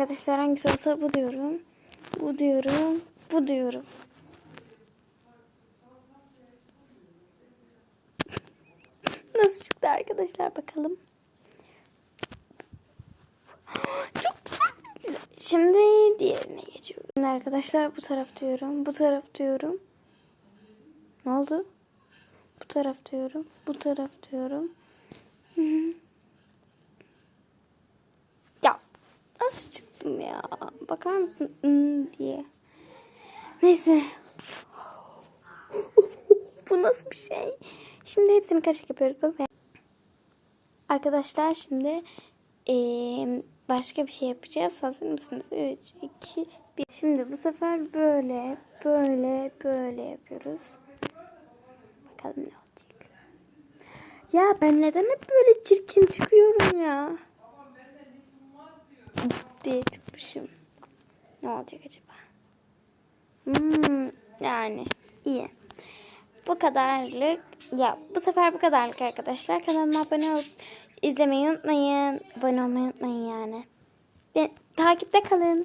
arkadaşlar hangisi olsa bu diyorum. Bu diyorum. Bu diyorum. Nasıl çıktı arkadaşlar bakalım. Çok güzel. Şimdi diğerine geçiyorum. Arkadaşlar bu taraf diyorum. Bu taraf diyorum. Ne oldu? Bu taraf diyorum. Bu taraf diyorum. Hı hı. Ya nasıl çıktım ya? Bakar mısın? Hmm, diye. Neyse. Bu nasıl bir şey? Şimdi hepsini karışık yapıyoruz. Arkadaşlar şimdi eee, başka bir şey yapacağız. Hazır mısınız? 3, 2, 1. Şimdi bu sefer böyle, böyle, böyle yapıyoruz. Bakalım ne olacak. Ya ben neden hep böyle çirkin çıkıyorum ya? Diye çıkmışım. Ne olacak acaba? Hmm, yani iyi. Bu kadarlık. Ya bu sefer bu kadarlık arkadaşlar. Kanalıma abone olup izlemeyi unutmayın. Abone olmayı unutmayın yani. Ve takipte kalın.